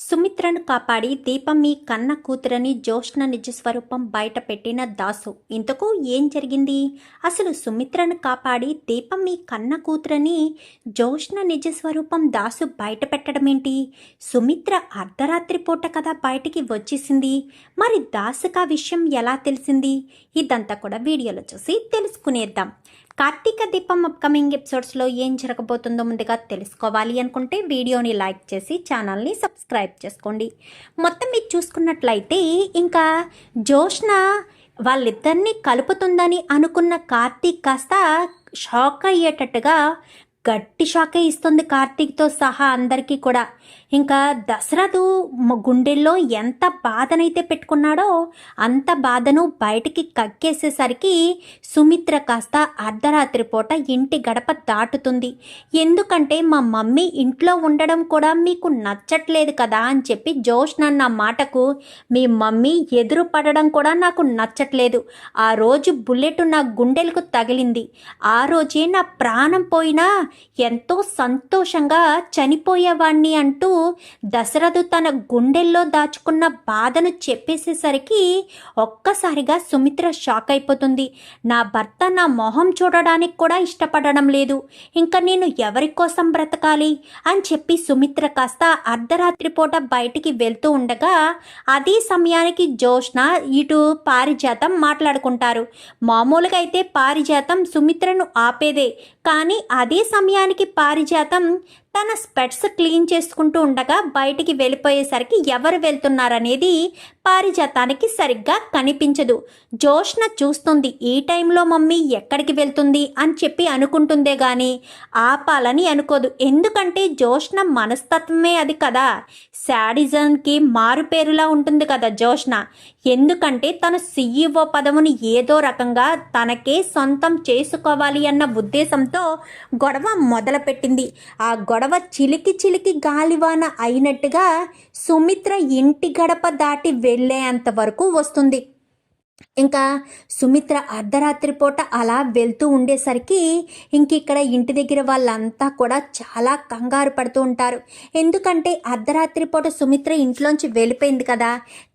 సుమిత్రను కాపాడి దీపం మీ కన్న కూతురని జోష్న నిజస్వరూపం బయట పెట్టిన దాసు. ఇంతకు ఏం జరిగింది? అసలు సుమిత్రను కాపాడి దీపం మీ కన్న కూతురని జోష్న నిజస్వరూపం దాసు బయట పెట్టడం ఏంటి సుమిత్ర అర్ధరాత్రి పూట కదా బయటికి వచ్చేసింది. మరి దాసుకు ఆ విషయం ఎలా తెలిసింది? ఇదంతా కూడా వీడియోలో చూసి తెలుసుకునేద్దాం. కార్తీక దీపం అప్కమింగ్ ఎపిసోడ్స్లో ఏం జరగబోతుందో ముందుగా తెలుసుకోవాలి అనుకుంటే వీడియోని లైక్ చేసి ఛానల్ని సబ్స్క్రైబ్ చేసుకోండి. మొత్తం మీరు చూసుకున్నట్లయితే ఇంకా జోష్న వాళ్ళిద్దరినీ కలుపుతుందని అనుకున్న కార్తీక్ కాస్త షాక్ అయ్యేటట్టుగా గట్టి షాకే ఇస్తుంది కార్తీక్తో సహా అందరికీ కూడా. ఇంకా దసరాదు గుండెల్లో ఎంత బాధనైతే పెట్టుకున్నాడో అంత బాధను బయటికి కక్కేసేసరికి సుమిత్ర కాస్త అర్ధరాత్రి పూట ఇంటి గడప దాటుతుంది. ఎందుకంటే మా మమ్మీ ఇంట్లో ఉండడం కూడా మీకు నచ్చట్లేదు కదా అని చెప్పి జోష్ నన్న మాటకు మీ మమ్మీ ఎదురు పడడం కూడా నాకు నచ్చట్లేదు. ఆ రోజు బుల్లెట్ నా గుండెలకు తగిలింది. ఆ రోజే నా ప్రాణం పోయినా ఎంతో సంతోషంగా చనిపోయేవాణ్ణి అంటూ దశరథు తన గుండెల్లో దాచుకున్న బాధను చెప్పేసేసరికి ఒక్కసారిగా సుమిత్ర షాక్ అయిపోతుంది. నా భర్త నా మొహం చూడడానికి కూడా ఇష్టపడడం లేదు. ఇంకా నేను ఎవరి కోసం బ్రతకాలి? అని చెప్పి సుమిత్ర కాస్త అర్ధరాత్రి పూట బయటికి వెళ్తూ ఉండగా అదే సమయానికి జోష్న ఇటు పారిజాతం మాట్లాడుకుంటారు. మామూలుగా అయితే పారిజాతం సుమిత్రను ఆపేదే. కానీ అదే సమయానికి పారిజాతం తన స్పెట్స్ క్లీన్ చేసుకుంటూ ఉండగా బయటికి వెళ్ళిపోయేసరికి ఎవరు వెళ్తున్నారనేది పారిజాతానికి సరిగ్గా కనిపించదు. జోష్న చూస్తుంది ఈ టైంలో మమ్మీ ఎక్కడికి వెళ్తుంది? అని చెప్పి అనుకుంటుందే గాని ఆపాలని అనుకోదు. ఎందుకంటే జోష్న మనస్తత్వమే అది కదా. శాడిజంకి మారుపేరులా ఉంటుంది కదా జోష్న. ఎందుకంటే తన సీఈఓ పదవుని ఏదో రకంగా తనకే సొంతం చేసుకోవాలి అన్న ఉద్దేశంతో గొడవ మొదలుపెట్టింది. ఆ గొడవ చిలికి చిలికి గాలివాన అయినట్టుగా సుమిత్ర ఇంటి గడప దాటి వెళ్ళేంత వరకు వస్తుంది. ఇంకా సుమిత్ర అర్ధరాత్రి పూట అలా వెళ్తూ ఉండేసరికి ఇంక ఇక్కడ ఇంటి దగ్గర వాళ్ళంతా కూడా చాలా కంగారు పడుతూ ఉంటారు. ఎందుకంటే అర్ధరాత్రి పూట సుమిత్ర ఇంట్లోంచి వెళ్ళిపోయింది కదా.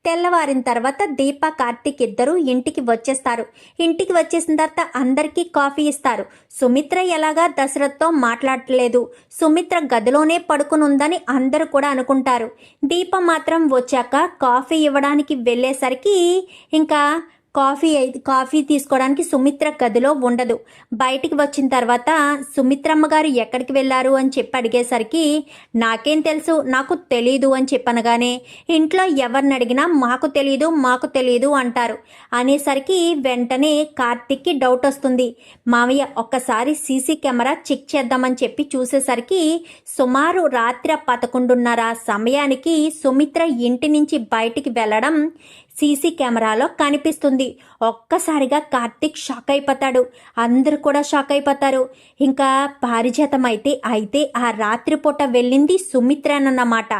తెల్లవారిన తర్వాత దీప కార్తీక్ ఇద్దరు ఇంటికి వచ్చేస్తారు. ఇంటికి వచ్చేసిన తర్వాత అందరికీ కాఫీ ఇస్తారు. సుమిత్ర ఎలాగా దశరథ్తో మాట్లాడలేదు. సుమిత్ర గదిలోనే పడుకుని ఉందని అందరూ కూడా అనుకుంటారు. దీప మాత్రం వచ్చాక కాఫీ ఇవ్వడానికి వెళ్ళేసరికి ఇంకా కాఫీ కాఫీ తీసుకోవడానికి సుమిత్ర గదిలో ఉండదు. బయటికి వచ్చిన తర్వాత సుమిత్రమ్మ గారు ఎక్కడికి వెళ్ళారు? అని చెప్పి అడిగేసరికి నాకేం తెలుసు నాకు తెలీదు అని చెప్పనగానే ఇంట్లో ఎవరిని అడిగినా మాకు తెలీదు మాకు తెలీదు అంటారు. అనేసరికి వెంటనే కార్తిక్కి డౌట్ వస్తుంది. మామయ్య ఒక్కసారి సీసీ కెమెరా చెక్ చేద్దామని చెప్పి చూసేసరికి సుమారు రాత్రి పదకొండున్నర సమయానికి సుమిత్ర ఇంటి నుంచి బయటికి వెళ్ళడం సీసీ కెమెరాలో కనిపిస్తుంది. ఒక్కసారిగా కార్తిక్ షాక్ అయిపోతాడు. అందరూ కూడా షాక్ అయిపోతారు. ఇంకా పారిజాతం అయితే అయితే ఆ రాత్రిపూట వెళ్ళింది సుమిత్రనన్నమాట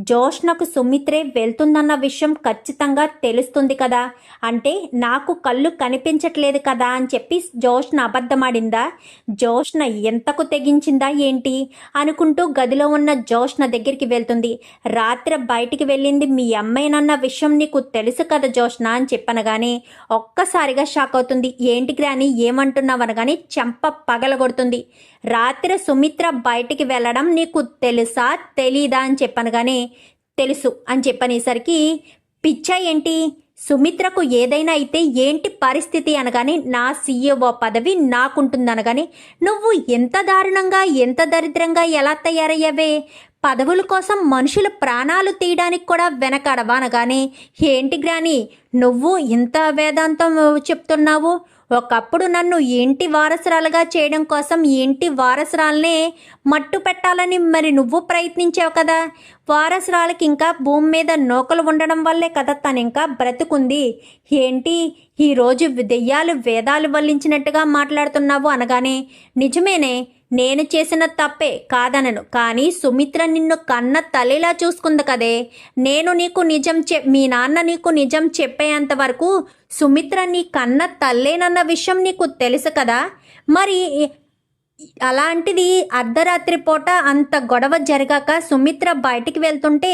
జోష్నకు సుమిత్రే వెళ్తుందన్న విషయం ఖచ్చితంగా తెలుస్తుంది కదా. అంటే నాకు కళ్ళు కనిపించట్లేదు కదా అని చెప్పి జోష్న అబద్ధమాడిందా? జోష్న ఎంతకు తెగించిందా ఏంటి? అనుకుంటూ గదిలో ఉన్న జోష్న దగ్గరికి వెళ్తుంది. రాత్రి బయటికి వెళ్ళింది మీ అమ్మాయినన్న విషయం నీకు తెలుసు కదా జోష్న అని చెప్పనగానే ఒక్కసారిగా షాక్ అవుతుంది. ఏంటి గ్రాని ఏమంటున్నావనగానే చెంప పగలగొడుతుంది. రాత్రి సుమిత్ర బయటికి వెళ్ళడం నీకు తెలుసా తెలీదా అని చెప్పనగానే తెలుసు అని చెప్పనేసరికి పిచ్చా ఏంటి? సుమిత్రకు ఏదైనా అయితే ఏంటి పరిస్థితి అనగానే నా సీఈఓ పదవి నాకుంటుందనగానే నువ్వు ఎంత దారుణంగా ఎంత దరిద్రంగా ఎలా తయారయ్యావే? పదవుల కోసం మనుషుల ప్రాణాలు తీయడానికి కూడా వెనకడవా అనగానే ఏంటి గ్రాని నువ్వు ఇంత వేదాంతం చెప్తున్నావు? ఒకప్పుడు నన్ను ఇంటి వారసురాలుగా చేయడం కోసం ఇంటి వారసురాలనే మట్టు పెట్టాలని మరి నువ్వు ప్రయత్నించావు కదా? వారసురాలకి ఇంకా భూమి మీద నూకలు ఉండడం వల్లే కదా తను ఇంకా బ్రతుకుంది. ఏంటి? ఈరోజు దెయ్యాలు వేదాలు వల్లించినట్టుగా మాట్లాడుతున్నావు అనగానే నిజమేనే? నేను చేసిన తప్పే కాదనను కానీ సుమిత్ర నిన్ను కన్న తల్లిలా చూసుకుంది కదే. నేను నీకు నిజం చె మీ నాన్న నీకు నిజం చెప్పేంత వరకు సుమిత్ర నీ కన్న తల్లేనన్న విషయం నీకు తెలుసు కదా. మరి అలాంటిది అర్ధరాత్రి పూట అంత గొడవ జరగాక సుమిత్ర బయటికి వెళ్తుంటే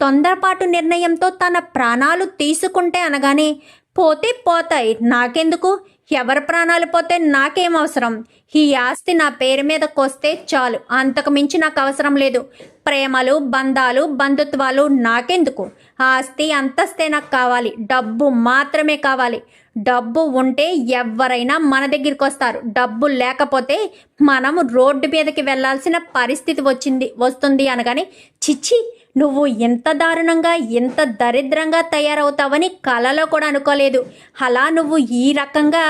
తొందరపాటు నిర్ణయంతో తన ప్రాణాలు తీసుకుంటే అనగానే పోతే పోతాయి నాకెందుకు? ఎవరి ప్రాణాలు పోతే నాకేం అవసరం? ఈ ఆస్తి నా పేరు మీదకి వస్తే చాలు. అంతకు మించి నాకు అవసరం లేదు. ప్రేమలు బంధాలు బంధుత్వాలు నాకెందుకు? ఆస్తి అంతస్తే నాకు కావాలి. డబ్బు మాత్రమే కావాలి. డబ్బు ఉంటే ఎవరైనా మన దగ్గరికి వస్తారు. డబ్బు లేకపోతే మనం రోడ్డు మీదకి వెళ్ళాల్సిన పరిస్థితి వచ్చింది వస్తుంది అనగానే చిచ్చి నువ్వు ఎంత దారుణంగా ఎంత దరిద్రంగా తయారవుతావని కలలో కూడా అనుకోలేదు. అలా నువ్వు ఈ రకంగా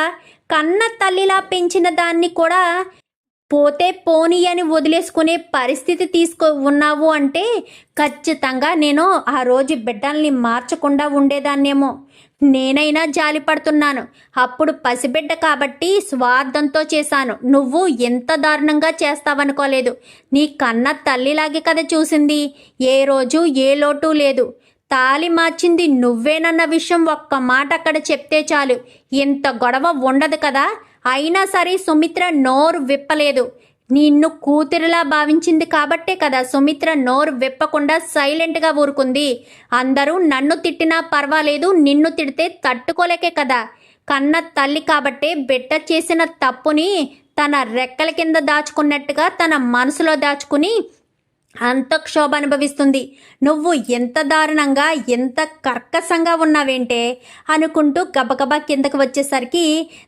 కన్న తల్లిలా పెంచిన దాన్ని కూడా పోతే పోని అని వదిలేసుకునే పరిస్థితి తీసుకో ఉన్నావు అంటే ఖచ్చితంగా నేను ఆ రోజు బిడ్డల్ని మార్చకుండా ఉండేదాన్నేమో. నేనైనా జాలి పడుతున్నాను. అప్పుడు పసిబిడ్డ కాబట్టి స్వార్థంతో చేశాను. నువ్వు ఎంత దారుణంగా చేస్తావనుకోలేదు. నీ కన్న తల్లిలాగే కదా చూసింది. ఏ రోజు ఏ లోటు లేదు. తాలి మార్చింది నువ్వేనన్న విషయం ఒక్క మాట అక్కడ చెప్తే చాలు. ఇంత గొడవ ఉండదు కదా. అయినా సరే సుమిత్ర నోరు విప్పలేదు. నిన్ను కూతురులా భావించింది కాబట్టే కదా సుమిత్ర నోరు విప్పకుండా సైలెంట్గా ఊరుకుంది. అందరూ నన్ను తిట్టినా పర్వాలేదు నిన్ను తిడితే తట్టుకోలేకే కదా. కన్న తల్లి కాబట్టే బిడ్డ చేసిన తప్పుని తన రెక్కల కింద దాచుకున్నట్టుగా తన మనసులో దాచుకుని అంత క్షోభ అనుభవిస్తుంది నువ్వు ఎంత దారుణంగా ఎంత కర్కశంగా ఉన్నావేంటే? అనుకుంటూ గబగబా కిందకు వచ్చేసరికి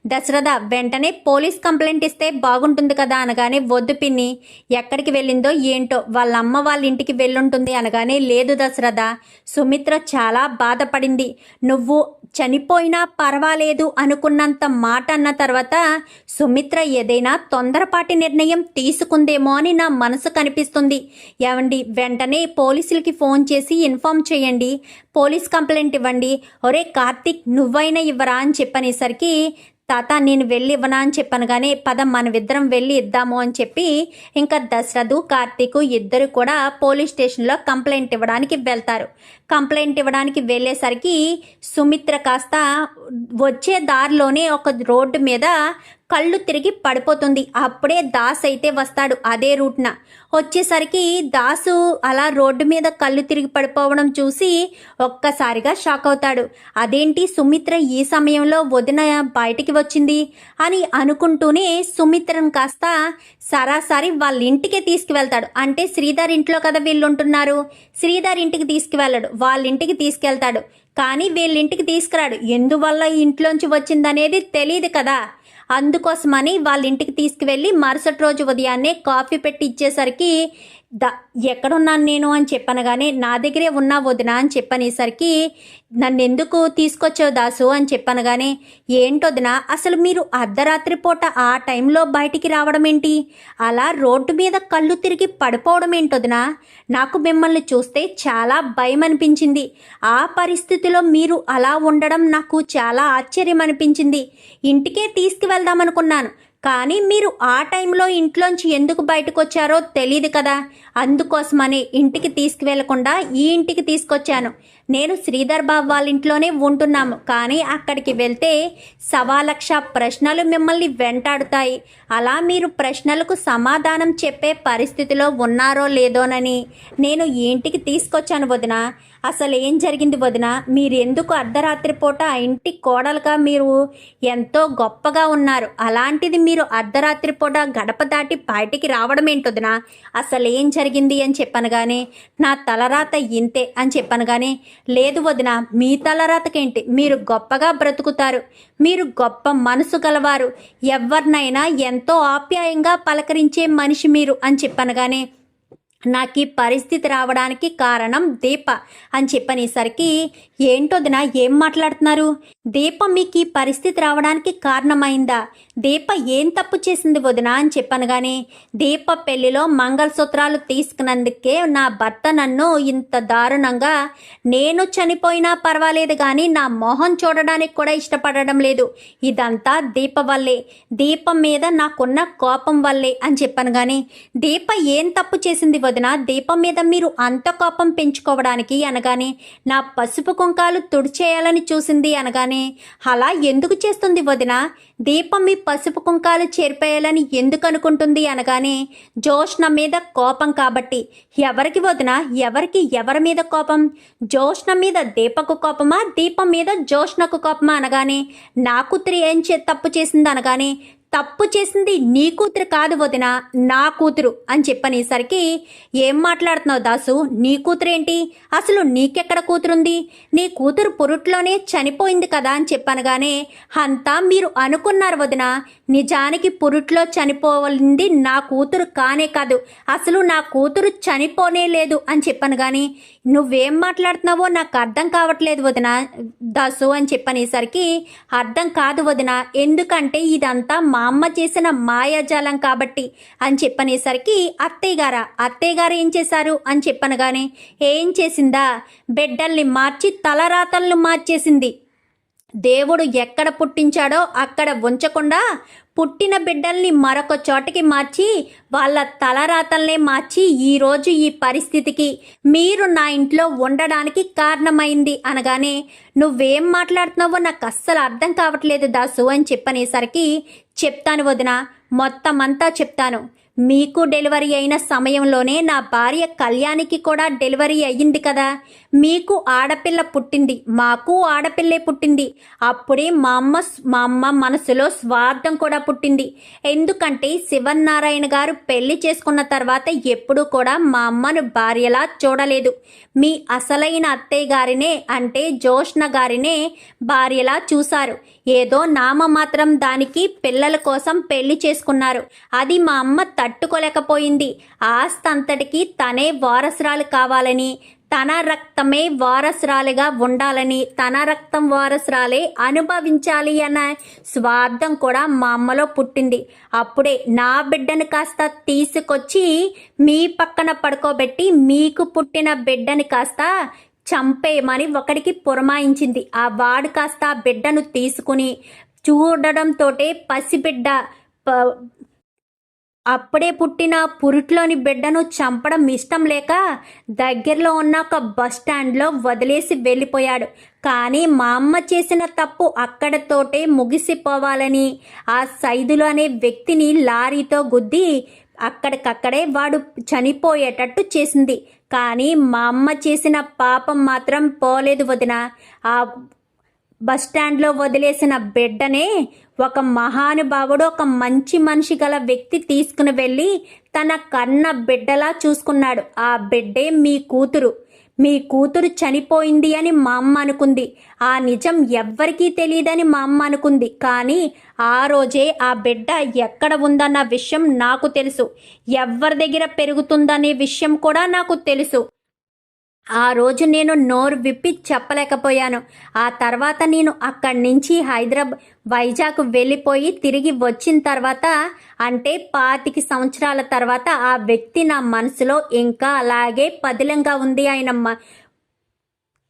దశరథ వెంటనే పోలీస్ కంప్లైంట్ ఇస్తే బాగుంటుంది కదా అనగానే వద్దు పిన్ని ఎక్కడికి వెళ్ళిందో ఏంటో వాళ్ళ అమ్మ వాళ్ళ ఇంటికి వెళ్ళుంటుంది అనగానే లేదు దశరథ సుమిత్ర చాలా బాధపడింది. నువ్వు చనిపోయినా పర్వాలేదు అనుకున్నంత మాట అన్న తర్వాత సుమిత్ర ఏదైనా తొందరపాటి నిర్ణయం తీసుకుందేమో అని నా మనసు కనిపిస్తుంది. ఏమండి వెంటనే పోలీసులకి ఫోన్ చేసి ఇన్ఫామ్ చేయండి. పోలీస్ కంప్లైంట్ ఇవ్వండి. ఒరే కార్తిక్ నువ్వైనా ఇవ్వరా అని చెప్పనేసరికి తాత నేను వెళ్ళి ఇవ్వనా అని చెప్పాను కానీ పద మనమిద్దరం వెళ్ళి ఇద్దాము అని చెప్పి ఇంకా దశరథు కార్తీకు ఇద్దరు కూడా పోలీస్ స్టేషన్లో కంప్లైంట్ ఇవ్వడానికి వెళ్తారు. కంప్లైంట్ ఇవ్వడానికి వెళ్ళేసరికి సుమిత్ర కాస్త వచ్చే దారిలోనే ఒక రోడ్డు మీద కళ్ళు తిరిగి పడిపోతుంది. అప్పుడే దాస్ అయితే వస్తాడు అదే రూట్న. వచ్చేసరికి దాసు అలా రోడ్డు మీద కళ్ళు తిరిగి పడిపోవడం చూసి ఒక్కసారిగా షాక్ అవుతాడు. అదేంటి సుమిత్ర ఈ సమయంలో వదిన బయటికి వచ్చింది? అని అనుకుంటూనే సుమిత్రను కాస్త సరాసరి వాళ్ళ ఇంటికే తీసుకువెళ్తాడు. అంటే శ్రీధర్ ఇంట్లో కదా వీళ్ళు ఉంటున్నారు శ్రీధర్ ఇంటికి తీసుకువెళ్ళడు. వాళ్ళ ఇంటికి తీసుకెళ్తాడు. కానీ వీళ్ళ ఇంటికి తీసుకురాడు. ఎందువల్ల ఇంట్లోంచి వచ్చిందనేది తెలియదు కదా. అందుకోసమని వాళ్ళ ఇంటికి తీసుకువెళ్ళి మరుసటి రోజు ఉదయాన్నే కాఫీ పెట్టి ఇచ్చేసరికి ద ఎక్కడున్నాను నేను అని చెప్పనగానే నా దగ్గరే ఉన్నా వదినా అని చెప్పనేసరికి నన్ను ఎందుకు తీసుకొచ్చావు దాసు అని చెప్పనగానే ఏంటొదినా అసలు మీరు అర్ధరాత్రి పూట ఆ టైంలో బయటికి రావడం ఏంటి? అలా రోడ్డు మీద కళ్ళు తిరిగి పడిపోవడం ఏంటొదినా నాకు మిమ్మల్ని చూస్తే చాలా భయం అనిపించింది. ఆ పరిస్థితిలో మీరు అలా ఉండడం నాకు చాలా ఆశ్చర్యం అనిపించింది. ఇంటికే తీసుకువెళ్దామనుకున్నాను. కానీ మీరు ఆ టైంలో ఇంట్లోంచి ఎందుకు బయటకు వచ్చారో తెలియదు కదా. అందుకోసమని ఇంటికి తీసుకువెళ్ళకుండా ఈ ఇంటికి తీసుకొచ్చాను. నేను శ్రీధర్ బాబు వాళ్ళ ఇంట్లోనే ఉంటున్నాము. కానీ అక్కడికి వెళ్తే సవా లక్ష ప్రశ్నలు మిమ్మల్ని వెంటాడుతాయి. అలా మీరు ప్రశ్నలకు సమాధానం చెప్పే పరిస్థితిలో ఉన్నారో లేదోనని. నేను ఇంటికి తీసుకొచ్చాను వదిన. అసలు ఏం జరిగింది వదిన? మీరెందుకు అర్ధరాత్రి పూట ఆ ఇంటి కోడలుగా మీరు ఎంతో గొప్పగా ఉన్నారు. అలాంటిది మీరు అర్ధరాత్రి పూట గడప దాటి బయటికి రావడం ఏంటొదినా అసలు ఏం జరిగింది అని చెప్పనగానే నా తలరాత ఇంతే అని చెప్పనగానే లేదు వదిన మీ తలరాతకేంటి? మీరు గొప్పగా బ్రతుకుతారు. మీరు గొప్ప మనసు గలవారు. ఎవరినైనా ఎంతో ఆప్యాయంగా పలకరించే మనిషి మీరు అని చెప్పనగానే నాకు ఈ పరిస్థితి రావడానికి కారణం దీప అని చెప్పనేసరికి ఏంటోదిన ఏం మాట్లాడుతున్నారు? దీప మీకు ఈ పరిస్థితి రావడానికి కారణమైందా? దీప ఏం తప్పు చేసింది వదిన అని చెప్పనగానే దీప పెళ్ళిలో మంగళసూత్రాలు తీసుకున్నందుకే నా భర్త నన్ను ఇంత దారుణంగా నేను చనిపోయినా పర్వాలేదు కానీ నా మొహం చూడడానికి కూడా ఇష్టపడడం లేదు. ఇదంతా దీప వల్లే. దీపం మీద నాకున్న కోపం వల్లే అని చెప్పను కానీ దీప ఏం తప్పు చేసింది వదిన? దీపం మీద మీరు అంత కోపం పెంచుకోవడానికి అనగానే నా పసుపు కుంకాలు తుడిచేయాలని చూసింది అనగానే అలా ఎందుకు చేస్తుంది వదిన? దీపం మీ పసుపు కుంకాలు చేరిపోయాలని ఎందుకు అనుకుంటుంది అనగానే జోష్ణ మీద కోపం కాబట్టి. ఎవరికి వదిన? ఎవరికి? ఎవరి మీద కోపం? జోష్ణ మీద దీపకు కోపమా? దీపం మీద జోష్ణకు కోపమా అనగానే నా కుత్రి ఏం చే తప్పు చేసింది అనగానే తప్పు చేసింది నీ కూతురు కాదు వదిన నా కూతురు అని చెప్పనేసరికి ఏం మాట్లాడుతున్నావు దాసు? నీ కూతురు ఏంటి అసలు నీకెక్కడ కూతురుంది? నీ కూతురు పురుట్లోనే చనిపోయింది కదా అని చెప్పనగానే అంతా మీరు అనుకున్నారు వదిన. నిజానికి పురుట్లో చనిపోవలింది నా కూతురు కానే కాదు అసలు నా కూతురు చనిపోనే లేదు అని చెప్పాను కానీ నువ్వేం మాట్లాడుతున్నావో నాకు అర్థం కావట్లేదు వదిన దాసు అని చెప్పనేసరికి అర్థం కాదు వదిన ఎందుకంటే ఇదంతా మా అమ్మ చేసిన మాయాజాలం కాబట్టి అని చెప్పనేసరికి అత్తయ్య గారా అత్తయ్య గారు ఏం చేశారు అని చెప్పనగానే ఏం చేసిందా? బిడ్డల్ని మార్చి తలరాతలను మార్చేసింది. దేవుడు ఎక్కడ పుట్టించాడో అక్కడ ఉంచకుండా పుట్టిన బిడ్డల్ని మరొక చోటకి మార్చి వాళ్ళ తలరాతల్నే మార్చి ఈరోజు ఈ పరిస్థితికి మీరు నా ఇంట్లో ఉండడానికి కారణమైంది అనగానే నువ్వేం మాట్లాడుతున్నావో నాకు అస్సలు అర్థం కావట్లేదు దాసు అని చెప్పనేసరికి చెప్తాను వదిన మొత్తం అంతా చెప్తాను. మీకు డెలివరీ అయిన సమయంలోనే నా భార్య కళ్యాణికి కూడా డెలివరీ అయ్యింది కదా. మీకు ఆడపిల్ల పుట్టింది మాకు ఆడపిల్లే పుట్టింది. అప్పుడే మా అమ్మ మా అమ్మ మనసులో స్వార్థం కూడా పుట్టింది. ఎందుకంటే శివన్నారాయణ గారు పెళ్ళి చేసుకున్న తర్వాత ఎప్పుడూ కూడా మా అమ్మను భార్యలా చూడలేదు. మీ అసలైన అత్తయ్య గారినే అంటే జోష్ణ గారినే భార్యలా చూశారు. ఏదో నామ మాత్రం దానికి పిల్లల కోసం పెళ్ళి చేసుకున్నారు. అది మా అమ్మ తట్టుకోలేకపోయింది. ఆస్తంతటికి తనే వారసురాలు కావాలని తన రక్తమే వారసురాలిగా ఉండాలని తన రక్తం వారసురాలే అనుభవించాలి అన్న స్వార్థం కూడా మా అమ్మలో పుట్టింది. అప్పుడే నా బిడ్డను కాస్త తీసుకొచ్చి మీ పక్కన పడుకోబెట్టి మీకు పుట్టిన బిడ్డని కాస్త చంపేయమని ఒకడికి పురమాయించింది. ఆ వాడు కాస్త బిడ్డను తీసుకుని చూడడంతోటే పసిబిడ్డ ప- అప్పుడే పుట్టిన పురుట్లోని బిడ్డను చంపడం ఇష్టం లేక దగ్గరలో ఉన్న ఒక బస్ స్టాండ్లో వదిలేసి వెళ్ళిపోయాడు. కానీ మా అమ్మ చేసిన తప్పు అక్కడతోటే ముగిసిపోవాలని ఆ సైదులు అనే వ్యక్తిని లారీతో గుద్ది అక్కడికక్కడే వాడు చనిపోయేటట్టు చేసింది. కానీ మా అమ్మ చేసిన పాపం మాత్రం పోలేదు వదిన. ఆ బస్ స్టాండ్లో వదిలేసిన బిడ్డనే ఒక మహానుభావుడు ఒక మంచి మనిషి గల వ్యక్తి తీసుకుని వెళ్ళి తన కన్న బిడ్డలా చూసుకున్నాడు. ఆ బిడ్డే మీ కూతురు. మీ కూతురు చనిపోయింది అని మా అమ్మ అనుకుంది. ఆ నిజం ఎవ్వరికీ తెలియదని మా అమ్మ అనుకుంది. కానీ ఆ రోజే ఆ బిడ్డ ఎక్కడ ఉందన్న విషయం నాకు తెలుసు. ఎవరి దగ్గర పెరుగుతుందనే విషయం కూడా నాకు తెలుసు. ఆ రోజు నేను నోరు విప్పి చెప్పలేకపోయాను. ఆ తర్వాత నేను అక్కడి నుంచి హైదరాబాద్ వైజాగ్ వెళ్ళిపోయి తిరిగి వచ్చిన తర్వాత అంటే పాతికి సంవత్సరాల తర్వాత ఆ వ్యక్తి నా మనసులో ఇంకా అలాగే పదిలంగా ఉంది ఆయన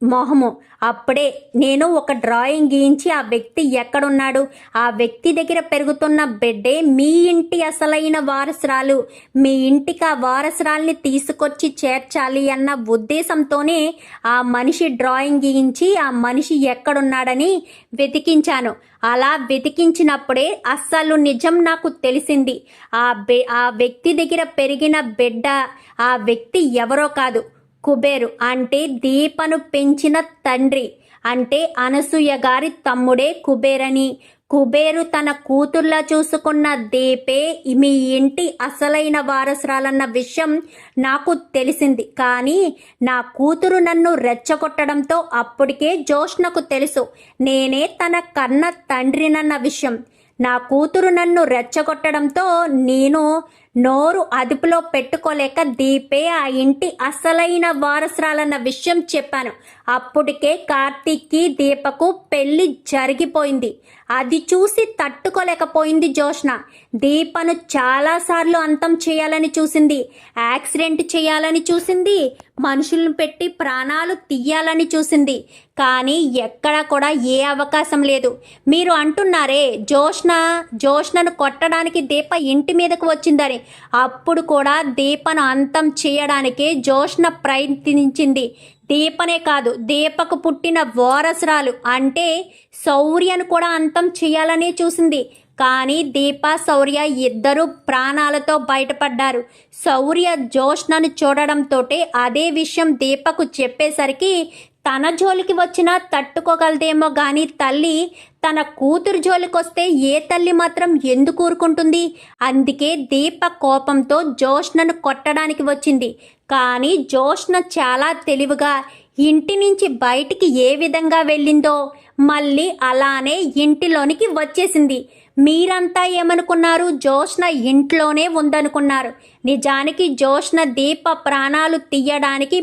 మొహము. అప్పుడే నేను ఒక డ్రాయింగ్ గీయించి ఆ వ్యక్తి ఎక్కడున్నాడు? ఆ వ్యక్తి దగ్గర పెరుగుతున్న బిడ్డే మీ ఇంటి అసలైన వారసురాలు. మీ ఇంటికి ఆ వారసురాల్ని తీసుకొచ్చి చేర్చాలి అన్న ఉద్దేశంతోనే ఆ మనిషి డ్రాయింగ్ గీయించి ఆ మనిషి ఎక్కడున్నాడని వెతికించాను. అలా వెతికించినప్పుడే అస్సలు నిజం నాకు తెలిసింది. ఆ బె ఆ వ్యక్తి దగ్గర పెరిగిన బిడ్డ ఆ వ్యక్తి ఎవరో కాదు. కుబేరు అంటే దీపను పెంచిన తండ్రి అంటే అనసూయ గారి తమ్ముడే కుబేరని. కుబేరు తన కూతుర్లా చూసుకున్న దీపే మీ ఇంటి అసలైన వారసురాలన్న విషయం నాకు తెలిసింది. కానీ నా కూతురు నన్ను రెచ్చగొట్టడంతో అప్పటికే జోష్నకు తెలుసు. నేనే తన కన్న తండ్రినన్న విషయం. నా కూతురు నన్ను రెచ్చగొట్టడంతో నేను నోరు అదుపులో పెట్టుకోలేక దీపే ఆ ఇంటి అసలైన వారసురాలన్న విషయం చెప్పాను. అప్పటికే కార్తీక్కి దీపకు పెళ్ళి జరిగిపోయింది. అది చూసి తట్టుకోలేకపోయింది జోష్న దీపను చాలాసార్లు అంతం చేయాలని చూసింది. యాక్సిడెంట్ చేయాలని చూసింది. మనుషులను పెట్టి ప్రాణాలు తీయాలని చూసింది. కానీ ఎక్కడా కూడా ఏ అవకాశం లేదు. మీరు అంటున్నారే జోష్న జోష్నను కొట్టడానికి దీప ఇంటి మీదకు వచ్చిందని. అప్పుడు కూడా దీపను అంతం చేయడానికే జోష్న ప్రయత్నించింది. దీపనే కాదు దీపకు పుట్టిన వారసురాలు. అంటే శౌర్యను కూడా అంతం చేయాలనే చూసింది. కానీ దీప శౌర్య ఇద్దరు ప్రాణాలతో బయటపడ్డారు. శౌర్య జోష్నను చూడడంతో అదే విషయం దీపకు చెప్పేసరికి తన జోలికి వచ్చినా తట్టుకోగలదేమో కానీ తల్లి తన కూతురు జోలికొస్తే ఏ తల్లి మాత్రం ఎందుకు ఊరుకుంటుంది? అందుకే దీప కోపంతో జోష్నను కొట్టడానికి వచ్చింది. కానీ జోష్న చాలా తెలివిగా ఇంటి నుంచి బయటికి ఏ విధంగా వెళ్ళిందో మళ్ళీ అలానే ఇంటిలోనికి వచ్చేసింది. మీరంతా ఏమనుకున్నారు? జోష్న ఇంట్లోనే ఉందనుకున్నారు. నిజానికి జోష్న దీప ప్రాణాలు తీయడానికి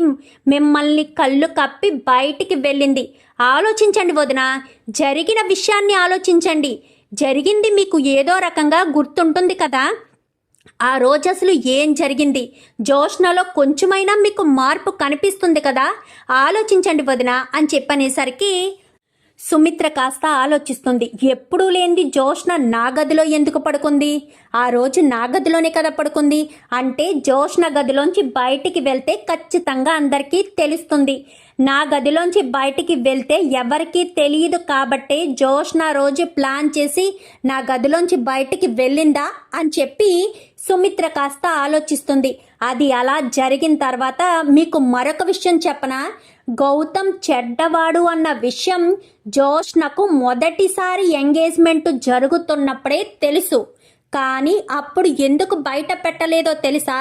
మిమ్మల్ని కళ్ళు కప్పి బయటికి వెళ్ళింది. ఆలోచించండి వదిన జరిగిన విషయాన్ని ఆలోచించండి. జరిగింది మీకు ఏదో రకంగా గుర్తుంటుంది కదా? ఆ రోజు అసలు ఏం జరిగింది? జోష్నలో కొంచెమైనా మీకు మార్పు కనిపిస్తుంది కదా? ఆలోచించండి వదిన అని చెప్పనేసరికి సుమిత్ర కాస్త ఆలోచిస్తుంది. ఎప్పుడూ లేనిది జోష్న నా గదిలో ఎందుకు పడుకుంది? ఆ రోజు నా గదిలోనే కదా పడుకుంది? అంటే జోష్న గదిలోంచి బయటికి వెళ్తే ఖచ్చితంగా అందరికీ తెలుస్తుంది. నా గదిలోంచి బయటికి వెళ్తే ఎవరికీ తెలియదు కాబట్టే జోష్న రోజు ప్లాన్ చేసి నా గదిలోంచి బయటికి వెళ్ళిందా అని చెప్పి సుమిత్ర కాస్త ఆలోచిస్తుంది. అది అలా జరిగిన తర్వాత మీకు మరొక విషయం చెప్పనా? గౌతమ్ చెడ్డవాడు అన్న విషయం జోష్నకు మొదటిసారి ఎంగేజ్మెంట్ జరుగుతున్నప్పుడే తెలుసు. కానీ అప్పుడు ఎందుకు బయట పెట్టలేదో తెలుసా?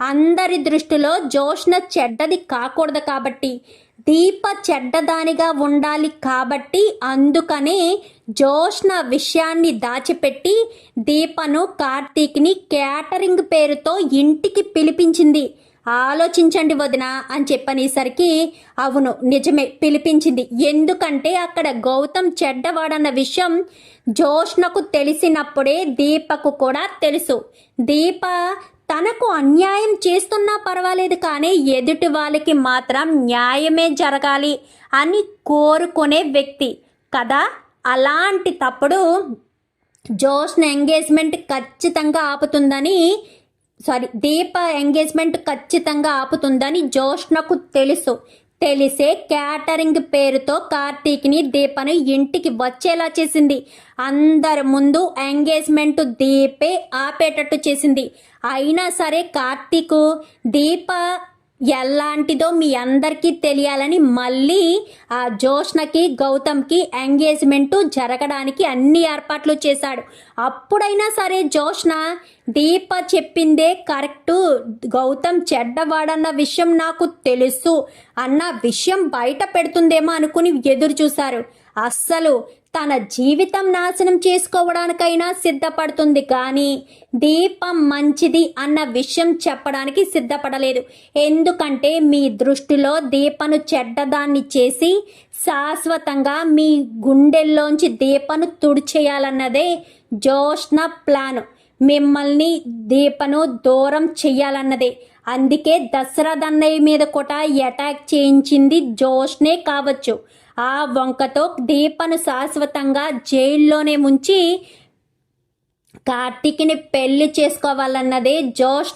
అందరి దృష్టిలో జోష్న చెడ్డది కాకూడదు కాబట్టి. దీప చెడ్డదానిగా ఉండాలి కాబట్టి అందుకనే జోష్న విషయాన్ని దాచిపెట్టి దీపను కార్తీక్ని క్యాటరింగ్ పేరుతో ఇంటికి పిలిపించింది. ఆలోచించండి వదిన అని చెప్పనేసరికి అవును నిజమే పిలిపించింది. ఎందుకంటే అక్కడ గౌతమ్ చెడ్డవాడన్న విషయం జోష్నకు తెలిసినప్పుడే దీపకు కూడా తెలుసు. దీప తనకు అన్యాయం చేస్తున్నా పర్వాలేదు కానీ ఎదుటి వాళ్ళకి మాత్రం న్యాయమే జరగాలి అని కోరుకునే వ్యక్తి. కదా? అలాంటి తప్పుడు జోష్న ఎంగేజ్మెంట్ ఖచ్చితంగా ఆపుతుందని సారీ దీప ఎంగేజ్మెంట్ ఖచ్చితంగా ఆపుతుందని జోష్నకు తెలుసు. తెలిసే క్యాటరింగ్ పేరుతో కార్తీక్ని దీపను ఇంటికి వచ్చేలా చేసింది. అందరి ముందు ఎంగేజ్మెంట్ దీపే ఆపేటట్టు చేసింది. అయినా సరే కార్తీక్ దీప ఎలాంటిదో మీ అందరికీ తెలియాలని మళ్ళీ ఆ జోష్నకి గౌతమ్కి ఎంగేజ్మెంట్ జరగడానికి అన్ని ఏర్పాట్లు చేశాడు. అప్పుడైనా సరే జోష్న దీప చెప్పిందే కరెక్టు. గౌతమ్ చెడ్డవాడన్న విషయం నాకు తెలుసు. అన్న విషయం బయట పెడుతుందేమో అనుకుని ఎదురు చూశారు. అస్సలు తన జీవితం నాశనం చేసుకోవడానికైనా సిద్ధపడుతుంది కానీ దీపం మంచిది అన్న విషయం చెప్పడానికి సిద్ధపడలేదు. ఎందుకంటే మీ దృష్టిలో దీపను చెడ్డదాన్ని చేసి శాశ్వతంగా మీ గుండెల్లోంచి దీపను తుడిచేయాలన్నదే జోష్న ప్లాన్. మిమ్మల్ని దీపను దూరం చెయ్యాలన్నదే. అందుకే దసరా దన్నయ్య మీద కూడా అటాక్ చేయించింది జోష్నే కావచ్చు. ఆ వంకతో దీపను శాశ్వతంగా జైల్లోనే ముంచి కార్తీక్ని పెళ్ళి చేసుకోవాలన్నదే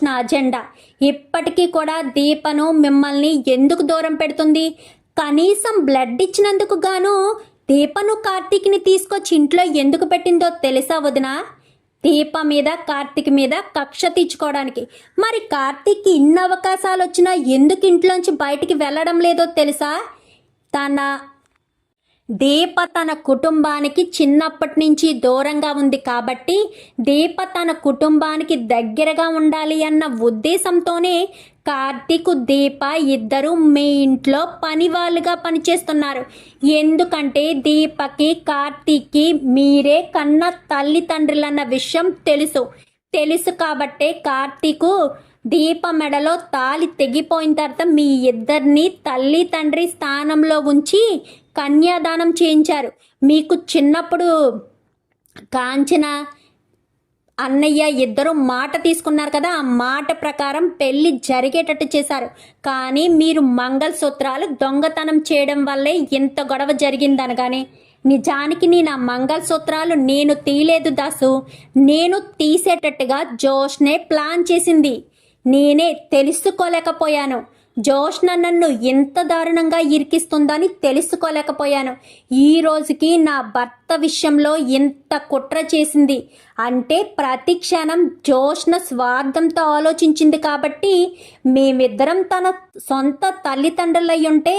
నా అజెండా. ఇప్పటికీ కూడా దీపను మిమ్మల్ని ఎందుకు దూరం పెడుతుంది? కనీసం బ్లడ్ ఇచ్చినందుకు గాను దీపను కార్తీక్ని తీసుకొచ్చి ఇంట్లో ఎందుకు పెట్టిందో తెలుసా వదిన? దీప మీద కార్తీక్ మీద కక్ష తీర్చుకోవడానికి. మరి కార్తీక్కి ఇన్ని అవకాశాలు వచ్చినా ఎందుకు ఇంట్లోంచి బయటికి వెళ్ళడం లేదో తెలుసా? తన దీప తన కుటుంబానికి చిన్నప్పటి నుంచి దూరంగా ఉంది కాబట్టి దీప తన కుటుంబానికి దగ్గరగా ఉండాలి అన్న ఉద్దేశంతోనే కార్తీక్ దీప ఇద్దరు మీ ఇంట్లో పని వాళ్ళుగా పనిచేస్తున్నారు. ఎందుకంటే దీపకి కార్తీక్కి మీరే కన్న తల్లిదండ్రులన్న విషయం తెలుసు. తెలుసు కాబట్టే కార్తీకు దీప మెడలో తాలి తెగిపోయిన తర్వాత మీ ఇద్దరిని తల్లి తండ్రి స్థానంలో ఉంచి కన్యాదానం చేయించారు. మీకు చిన్నప్పుడు కాంచన అన్నయ్య ఇద్దరు మాట తీసుకున్నారు కదా ఆ మాట ప్రకారం పెళ్ళి జరిగేటట్టు చేశారు. కానీ మీరు మంగళసూత్రాలు దొంగతనం చేయడం వల్లే ఇంత గొడవ జరిగిందనగానే నిజానికి నేను ఆ మంగళసూత్రాలు నేను తీయలేదు దాసు. నేను తీసేటట్టుగా జోష్నే ప్లాన్ చేసింది. నేనే తెలుసుకోలేకపోయాను. జోష్న నన్ను ఎంత దారుణంగా ఇరికిస్తుందని తెలుసుకోలేకపోయాను. ఈ రోజుకి నా భర్త విషయంలో ఇంత కుట్ర చేసింది అంటే ప్రతి క్షణం జోష్న స్వార్థంతో ఆలోచించింది కాబట్టి మేమిద్దరం తన సొంత తల్లిదండ్రులై ఉంటే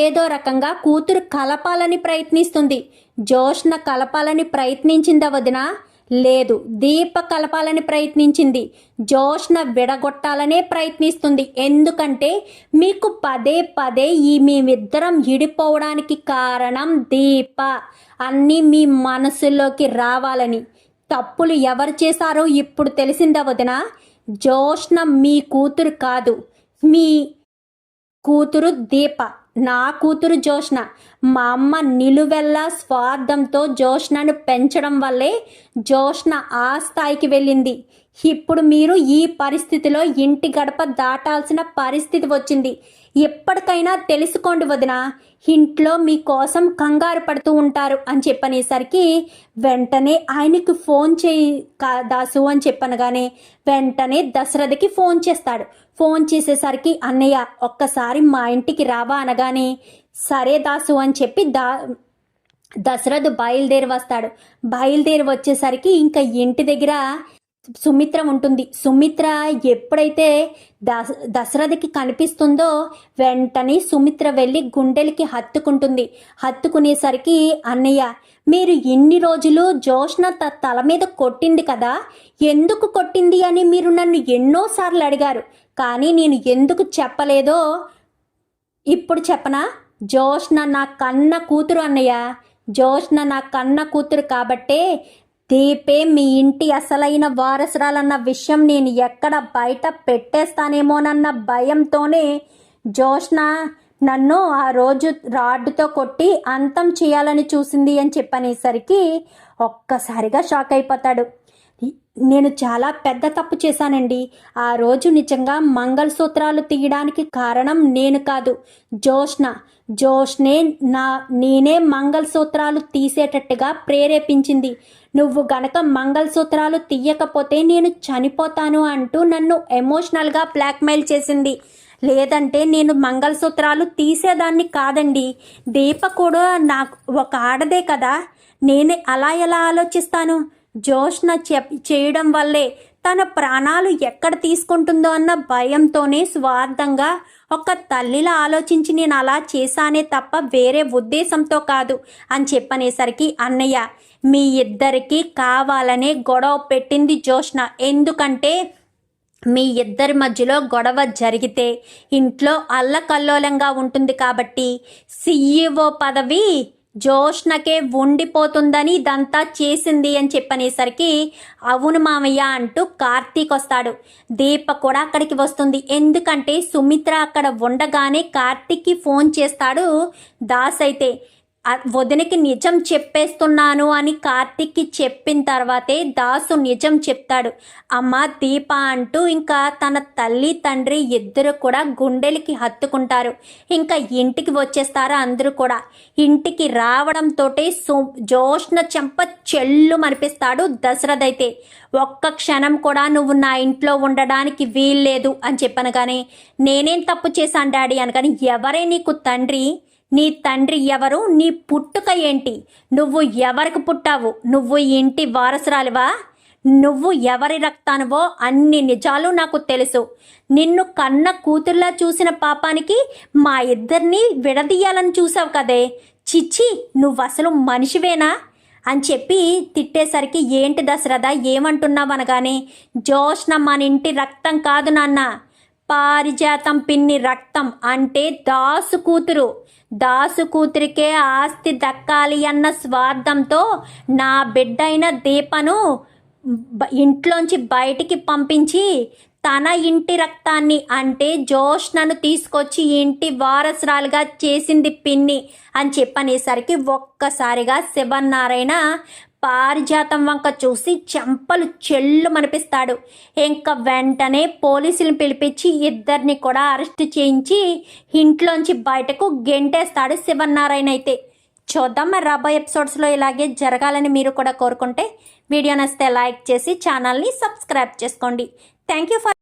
ఏదో రకంగా కూతురు కలపాలని ప్రయత్నిస్తుంది. జోష్న కలపాలని ప్రయత్నించిందా వదినా లేదు దీప కలపాలని ప్రయత్నించింది. జోష్న విడగొట్టాలనే ప్రయత్నిస్తుంది. ఎందుకంటే మీకు పదే పదే ఈ మేమిద్దరం ఇడిపోవడానికి కారణం దీప. అన్నీ మీ మనసులోకి రావాలని. తప్పులు ఎవరు చేశారో ఇప్పుడు తెలిసిందా వదిన? జోష్న మీ కూతురు కాదు మీ కూతురు దీప. నా కూతురు జోష్న. మా అమ్మ నిలువెల్లా స్వార్థంతో జోష్నను పెంచడం వల్లే జోష్న ఆ స్థాయికి వెళ్ళింది. ఇప్పుడు మీరు ఈ పరిస్థితిలో ఇంటి గడప దాటాల్సిన పరిస్థితి వచ్చింది. ఎప్పటికైనా తెలుసుకోండి వదిన. ఇంట్లో మీకోసం కంగారు పడుతూ ఉంటారు అని చెప్పనేసరికి వెంటనే ఆయనకి ఫోన్ చేయి కా- దాసు అని చెప్పనగానే వెంటనే దశరథకి ఫోన్ చేస్తాడు. ఫోన్ చేసేసరికి అన్నయ్య ఒక్కసారి మా ఇంటికి రావా? అనగానే సరే దాసు అని చెప్పి దా దశరథ్ బయలుదేరి వస్తాడు. బయలుదేరి వచ్చేసరికి ఇంకా ఇంటి దగ్గర సుమిత్ర ఉంటుంది. సుమిత్ర ఎప్పుడైతే దశ దశరథకి కనిపిస్తుందో వెంటనే సుమిత్ర వెళ్ళి గుండెలకి హత్తుకుంటుంది. హత్తుకునేసరికి అన్నయ్య మీరు ఇన్ని రోజులు జోష్న త- తల మీద కొట్టింది కదా ఎందుకు కొట్టింది అని మీరు నన్ను ఎన్నోసార్లు అడిగారు. కానీ నేను ఎందుకు చెప్పలేదో ఇప్పుడు చెప్పనా? జోష్న నా కన్న కూతురు అన్నయ్య. జోష్న నా కన్న కూతురు కాబట్టే దీపే మీ ఇంటి అసలైన వారసురాలన్న విషయం నేను ఎక్కడ బయట పెట్టేస్తానేమోనన్న భయంతోనే జోష్న నన్ను ఆ రోజు రాడ్డుతో కొట్టి అంతం చేయాలని చూసింది అని చెప్పనేసరికి ఒక్కసారిగా షాక్ అయిపోతాడు. నేను చాలా పెద్ద తప్పు చేశానండి. ఆ రోజు నిజంగా మంగళసూత్రాలు తీయడానికి కారణం నేను కాదు జోష్న. జోష్నే నా నేనే మంగళసూత్రాలు తీసేటట్టుగా ప్రేరేపించింది. నువ్వు గనక మంగళసూత్రాలు తీయకపోతే నేను చనిపోతాను అంటూ నన్ను ఎమోషనల్గా బ్లాక్మెయిల్ చేసింది. లేదంటే నేను మంగళసూత్రాలు తీసేదాన్ని కాదండి. దీప కూడా నాకు ఒక ఆడదే కదా. నేను అలా ఎలా ఆలోచిస్తాను? జోష్న చెప్ చేయడం వల్లే తన ప్రాణాలు ఎక్కడ తీసుకుంటుందో అన్న భయంతోనే స్వార్థంగా ఒక తల్లిలా ఆలోచించి నేను అలా చేశానే తప్ప వేరే ఉద్దేశంతో కాదు అని చెప్పనేసరికి అన్నయ్య మీ ఇద్దరికి కావాలనే గొడవ పెట్టింది జోష్న. ఎందుకంటే మీ ఇద్దరి మధ్యలో గొడవ జరిగితే ఇంట్లో అల్లకల్లోలంగా ఉంటుంది కాబట్టి సీఈఓ పదవి జోష్నకే ఉండిపోతుందని ఇదంతా చేసింది అని చెప్పనేసరికి అవును మామయ్య అంటూ కార్తీక్ వస్తాడు దీప కూడా అక్కడికి వస్తుంది. ఎందుకంటే సుమిత్ర అక్కడ ఉండగానే కార్తీక్కి ఫోన్ చేస్తాడు దాస్ అయితే వదినకి నిజం చెప్పేస్తున్నాను అని కార్తిక్కి చెప్పిన తర్వాతే దాసు నిజం చెప్తాడు. అమ్మ దీప అంటూ ఇంకా తన తల్లి తండ్రి ఇద్దరు కూడా గుండెలకి హత్తుకుంటారు. ఇంకా ఇంటికి వచ్చేస్తారు అందరూ కూడా. ఇంటికి రావడంతో సు జోష్న చెంప చెల్లు మనిపిస్తాడు దశరథ్ అయితే ఒక్క క్షణం కూడా నువ్వు నా ఇంట్లో ఉండడానికి వీల్లేదు అని చెప్పనగానే నేనేం తప్పు చేశాను డాడీ అనగాని ఎవరే నీకు తండ్రి? నీ తండ్రి ఎవరు? నీ పుట్టుక ఏంటి? నువ్వు ఎవరికి పుట్టావు? నువ్వు ఇంటి వారసురాలివా? నువ్వు ఎవరి రక్తానువో? అన్ని నిజాలు నాకు తెలుసు. నిన్ను కన్న కూతుర్లా చూసిన పాపానికి మా ఇద్దరిని విడదీయాలని చూసావు కదే. చిచ్చి నువ్వు అసలు మనిషివేనా? అని చెప్పి తిట్టేసరికి ఏంటి దశరథ? ఏమంటున్నావు అనగానే జోష్న మన ఇంటి రక్తం కాదు నాన్న. పారిజాతం పిన్ని రక్తం అంటే దాసు కూతురు. దాసు కూతురికే ఆస్తి దక్కాలి అన్న స్వార్థంతో నా బిడ్డైన దీపను ఇంట్లోంచి బయటికి పంపించి తన ఇంటి రక్తాన్ని అంటే జోష్నను తీసుకొచ్చి ఇంటి వారసురాలుగా చేసింది పిన్ని అని చెప్పనేసరికి ఒక్కసారిగా శివన్నారాయణ పారిజాతం వంక చూసి చెంపలు చెల్లు మనిపిస్తాడు ఇంకా వెంటనే పోలీసులను పిలిపించి ఇద్దరిని కూడా అరెస్ట్ చేయించి ఇంట్లోంచి బయటకు గెంటేస్తాడు శివనారాయణ అయితే. చూద్దాం మరి రాబోయే ఎపిసోడ్స్లో ఇలాగే జరగాలని మీరు కూడా కోరుకుంటే వీడియో నచ్చితే లైక్ చేసి ఛానల్ని సబ్స్క్రైబ్ చేసుకోండి. Thank you for